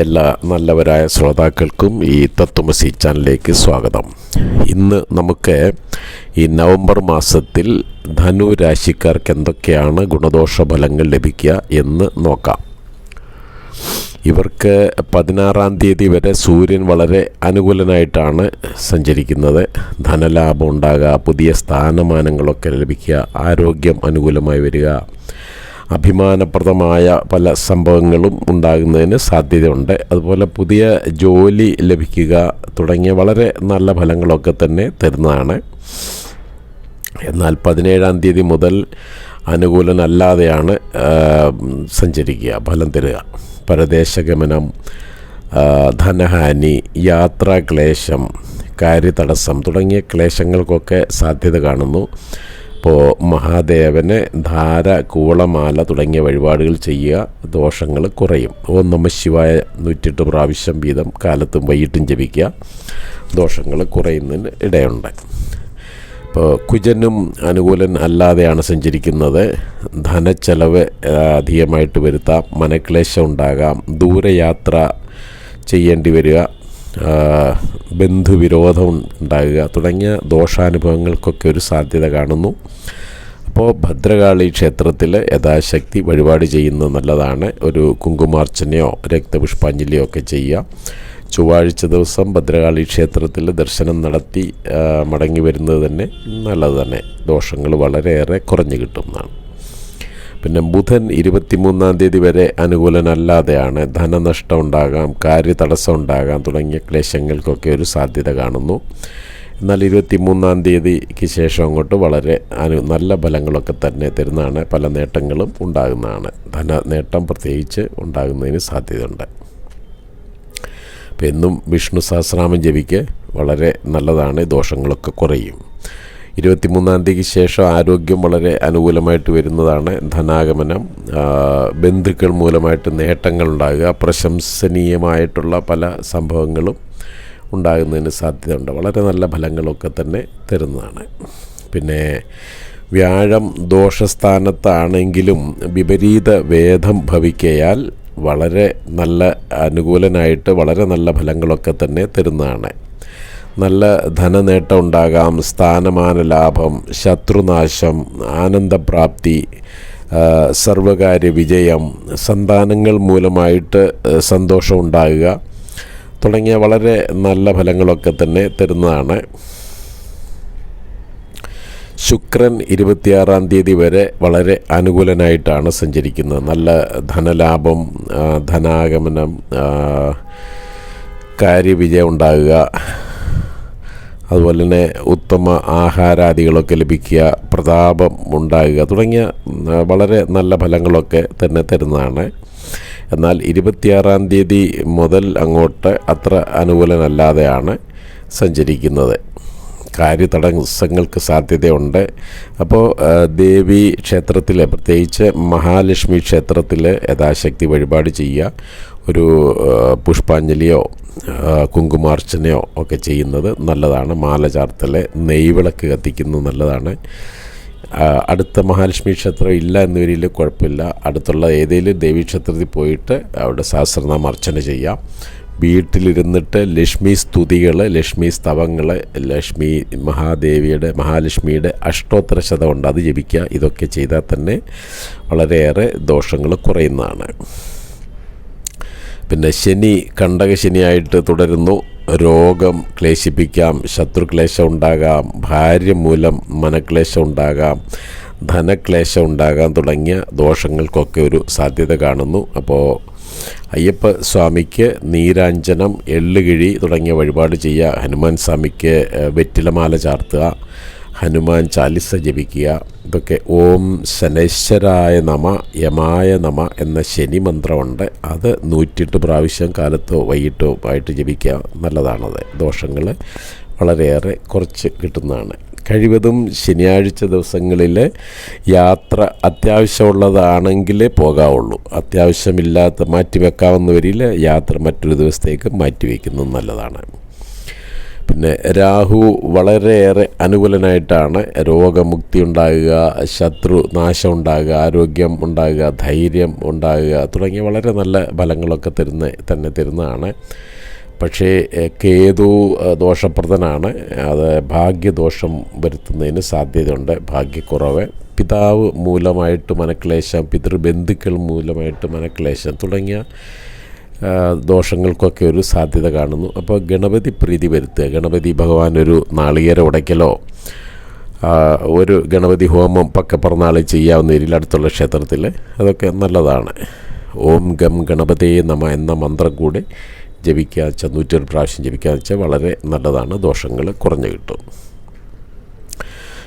എല്ലാ നല്ലവരായ ശ്രോതാക്കൾക്കും ഈ തത്വമസി ചാനലിലേക്ക് സ്വാഗതം. ഇന്ന് നമുക്ക് ഈ നവംബർ മാസത്തിൽ ധനു രാശിക്കാർക്ക് എന്തൊക്കെയാണ് ഗുണദോഷ ഫലങ്ങൾ ലഭിക്കുക എന്ന് നോക്കാം. ഇവർക്ക് പതിനാറാം തീയതി വരെ സൂര്യൻ വളരെ അനുകൂലനായിട്ടാണ് സഞ്ചരിക്കുന്നത്. ധനലാഭം ഉണ്ടാകുക പുതിയ സ്ഥാനമാനങ്ങളൊക്കെ ലഭിക്കുക ആരോഗ്യം അനുകൂലമായി വരിക അഭിമാനപ്രദമായ പല സംഭവങ്ങളും ഉണ്ടാകുന്നതിന് സാധ്യതയുണ്ട്. അതുപോലെ പുതിയ ജോലി ലഭിക്കുക തുടങ്ങിയ വളരെ നല്ല ഫലങ്ങളൊക്കെ തന്നെ തരുന്നതാണ്. എന്നാൽ പതിനേഴാം തീയതി മുതൽ അനുകൂലനല്ലാതെയാണ് സഞ്ചരിക്കുക ഫലം തരിക. പരദേശഗമനം ധനഹാനി യാത്രാക്ലേശം കാര്യതടസ്സം തുടങ്ങിയ ക്ലേശങ്ങൾക്കൊക്കെ സാധ്യത കാണുന്നു. ഇപ്പോൾ മഹാദേവന് ധാര കൂളമാല തുടങ്ങിയ വഴിപാടുകൾ ചെയ്യുക ദോഷങ്ങൾ കുറയും. ഓം നമ ശിവായ നൂറ്റെട്ട് പ്രാവശ്യം വീതം കാലത്തും വൈകിട്ടും ജപിക്കുക. ദോഷങ്ങൾ കുറയുന്നതിന് ഇടയുണ്ട്. ഇപ്പോൾ കുജനും അനുകൂലൻ അല്ലാതെയാണ് സഞ്ചരിക്കുന്നത്. ധനച്ചെലവ് അധികമായിട്ട് വരുത്താം. മനക്ലേശം ഉണ്ടാകാം. ദൂരയാത്ര ചെയ്യേണ്ടി വരിക. ബന്ധുവിരോധം ഉണ്ടാകുക തുടങ്ങിയ ദോഷാനുഭവങ്ങൾക്കൊക്കെ ഒരു സാധ്യത കാണുന്നു. അപ്പോൾ ഭദ്രകാളി ക്ഷേത്രത്തിൽ യഥാശക്തി വഴിപാട് ചെയ്യുന്നത് നല്ലതാണ്. ഒരു കുങ്കുമാർച്ചനയോ രക്തപുഷ്പാഞ്ജലിയോ ഒക്കെ ചെയ്യുക. ചൊവ്വാഴ്ച ദിവസം ഭദ്രകാളി ക്ഷേത്രത്തിൽ ദർശനം നടത്തി മടങ്ങി വരുന്നത് തന്നെ നല്ലത് തന്നെ. ദോഷങ്ങൾ വളരെയേറെ കുറഞ്ഞു കിട്ടുന്നതാണ്. പിന്നെ ബുധൻ ഇരുപത്തിമൂന്നാം തീയതി വരെ അനുകൂലനല്ലാതെയാണ് ധനനഷ്ടം ഉണ്ടാകാം കാര്യതടസ്സം ഉണ്ടാകാം തുടങ്ങിയ ക്ലേശങ്ങൾക്കൊക്കെ ഒരു സാധ്യത കാണുന്നു. എന്നാൽ ഇരുപത്തിമൂന്നാം തീയതിക്ക് ശേഷം അങ്ങോട്ട് വളരെ അനു നല്ല ഫലങ്ങളൊക്കെ തന്നെ തരുന്നതാണ്. പല നേട്ടങ്ങളും ഉണ്ടാകുന്നതാണ്. ധന നേട്ടം പ്രത്യേകിച്ച് ഉണ്ടാകുന്നതിന് സാധ്യതയുണ്ട്. അപ്പം എന്നും വിഷ്ണു സഹസ്രാമം ജപിക്ക് വളരെ നല്ലതാണ്. ദോഷങ്ങളൊക്കെ കുറയും. ഇരുപത്തിമൂന്നാം തീയതിക്ക് ശേഷം ആരോഗ്യം വളരെ അനുകൂലമായിട്ട് വരുന്നതാണ് ധനാഗമനം. ബന്ധുക്കൾ മൂലമായിട്ട് നേട്ടങ്ങൾ ഉണ്ടാകുക പ്രശംസനീയമായിട്ടുള്ള പല സംഭവങ്ങളും ഉണ്ടാകുന്നതിന് സാധ്യതയുണ്ട്. വളരെ നല്ല ഫലങ്ങളൊക്കെ തന്നെ തരുന്നതാണ്. പിന്നെ വ്യാഴം ദോഷസ്ഥാനത്താണെങ്കിലും വിപരീത വേദം ഭവിക്കയാൽ വളരെ നല്ല അനുകൂലനായിട്ട് വളരെ നല്ല ഫലങ്ങളൊക്കെ തന്നെ തരുന്നതാണ്. നല്ല ധനനേട്ടം ഉണ്ടാകാം സ്ഥാനമാന ലാഭം ശത്രുനാശം ആനന്ദപ്രാപ്തി സർവകാര്യ വിജയം സന്താനങ്ങൾ മൂലമായിട്ട് സന്തോഷം ഉണ്ടാകുക തുടങ്ങിയ വളരെ നല്ല ഫലങ്ങളൊക്കെ തന്നെ തരുന്നതാണ്. ശുക്രൻ ഇരുപത്തിയാറാം തീയതി വരെ വളരെ അനുകൂലനായിട്ടാണ് സഞ്ചരിക്കുന്നത്. നല്ല ധനലാഭം ധനാഗമനം കാര്യവിജയം ഉണ്ടാകുക. അതുപോലെ തന്നെ ഉത്തമ ആഹാരാദികളൊക്കെ ലഭിക്കുക പ്രതാപം ഉണ്ടാകുക തുടങ്ങിയ വളരെ നല്ല ഫലങ്ങളൊക്കെ തന്നെ തരുന്നതാണ്. എന്നാൽ ഇരുപത്തിയാറാം തീയതി മുതൽ അങ്ങോട്ട് അത്ര അനുകൂലനല്ലാതെയാണ് സഞ്ചരിക്കുന്നത്. കാര്യതടസ്സങ്ങൾക്ക് സാധ്യതയുണ്ട്. അപ്പോൾ ദേവി ക്ഷേത്രത്തിൽ പ്രത്യേകിച്ച് മഹാലക്ഷ്മി ക്ഷേത്രത്തിൽ യഥാശക്തി വഴിപാട് ചെയ്യുക. ഒരു പുഷ്പാഞ്ജലിയോ കുങ്കുമാർച്ചനയോ ഒക്കെ ചെയ്യുന്നത് നല്ലതാണ്. മാല ചാർത്തൽ നെയ്വിളക്ക് കത്തിക്കുന്നത് നല്ലതാണ്. അടുത്ത മഹാലക്ഷ്മി ക്ഷേത്രം ഇല്ല എന്ന വരിയിൽ കുഴപ്പമില്ല. അടുത്തുള്ള ഏതെങ്കിലും ദേവീക്ഷേത്രത്തിൽ പോയിട്ട് അവിടെ സഹസ്രനാമ അർച്ചന ചെയ്യാം. വീട്ടിലിരുന്നിട്ട് ലക്ഷ്മി സ്തുതികൾ ലക്ഷ്മി സ്തവങ്ങൾ ലക്ഷ്മി മഹാദേവിയുടെ മഹാലക്ഷ്മിയുടെ അഷ്ടോത്തര ശതമുണ്ട് അത് ജപിക്കുക. ഇതൊക്കെ ചെയ്താൽ തന്നെ വളരെയേറെ ദോഷങ്ങൾ കുറയുന്നതാണ്. പിന്നെ ശനി കണ്ടകശനിയായിട്ട് തുടരുന്നു. രോഗം ക്ലേശിപ്പിക്കാം ശത്രുക്ലേശം ഉണ്ടാകാം ഭാര്യ മൂലം മനക്ലേശം ഉണ്ടാകാം ധനക്ലേശം ഉണ്ടാകാം തുടങ്ങിയ ദോഷങ്ങൾക്കൊക്കെ ഒരു സാധ്യത കാണുന്നു. അപ്പോൾ അയ്യപ്പ സ്വാമിക്ക് നീരാഞ്ജനം എള്ളുകിഴി തുടങ്ങിയ വഴിപാട് ചെയ്യുക ഹനുമാൻ സ്വാമിക്ക് വെറ്റിലമാല ചാർത്തുക ഹനുമാൻ ചാലിസ ജപിക്കുക. ഇതൊക്കെ ഓം ശനൈശ്വരായ നമ യമായ നമ എന്ന ശനി മന്ത്രമുണ്ട്. അത് നൂറ്റിയെട്ട് പ്രാവശ്യം കാലത്തോ വൈകിട്ടോ ആയിട്ട് ജപിക്കുക. നല്ലതാണത്. ദോഷങ്ങൾ വളരെയേറെ കുറച്ച് കിട്ടുന്നതാണ്. കഴിവതും ശനിയാഴ്ച ദിവസങ്ങളിൽ യാത്ര അത്യാവശ്യമുള്ളതാണെങ്കിലേ പോകാവുള്ളൂ. അത്യാവശ്യമില്ലാത്ത മാറ്റി വരിയിൽ യാത്ര മറ്റൊരു ദിവസത്തേക്ക് മാറ്റിവെക്കുന്നത് നല്ലതാണ്. പിന്നെ രാഹു വളരെയേറെ അനുകൂലനായിട്ടാണ് രോഗമുക്തി ഉണ്ടാകുക ശത്രു നാശം ഉണ്ടാകുക ആരോഗ്യം ഉണ്ടാകുക ധൈര്യം ഉണ്ടാകുക തുടങ്ങിയ വളരെ നല്ല ഫലങ്ങളൊക്കെ തരുന്ന തന്നെ തരുന്നതാണ്. പക്ഷേ കേതു ദോഷപ്രദനാണ്. അത് ഭാഗ്യദോഷം വരുത്തുന്നതിന് സാധ്യതയുണ്ട് ഭാഗ്യക്കുറവ്. പിതാവ് മൂലമായിട്ട് മനക്ലേശം പിതൃബന്ധുക്കൾ മൂലമായിട്ട് മനക്ലേശം തുടങ്ങിയ ദോഷങ്ങൾക്കൊക്കെ ഒരു സാധ്യത കാണുന്നു. അപ്പോൾ ഗണപതി പ്രീതി വരുത്തുക. ഗണപതി ഭഗവാൻ ഒരു നാളികേര ഉടയ്ക്കലോ ഒരു ഗണപതി ഹോമം പക്കപ്പറന്നാൾ ചെയ്യാവുന്ന രീതിയിൽ അടുത്തുള്ള ക്ഷേത്രത്തിൽ അതൊക്കെ നല്ലതാണ്. ഓം ഗം ഗണപതേ നമ എന്ന മന്ത്രം കൂടെ ജപിക്കുക വെച്ചാൽ നൂറ്റൊരു പ്രാവശ്യം ജപിക്കുക വെച്ചാൽ വളരെ നല്ലതാണ്. ദോഷങ്ങൾ കുറഞ്ഞു കിട്ടും.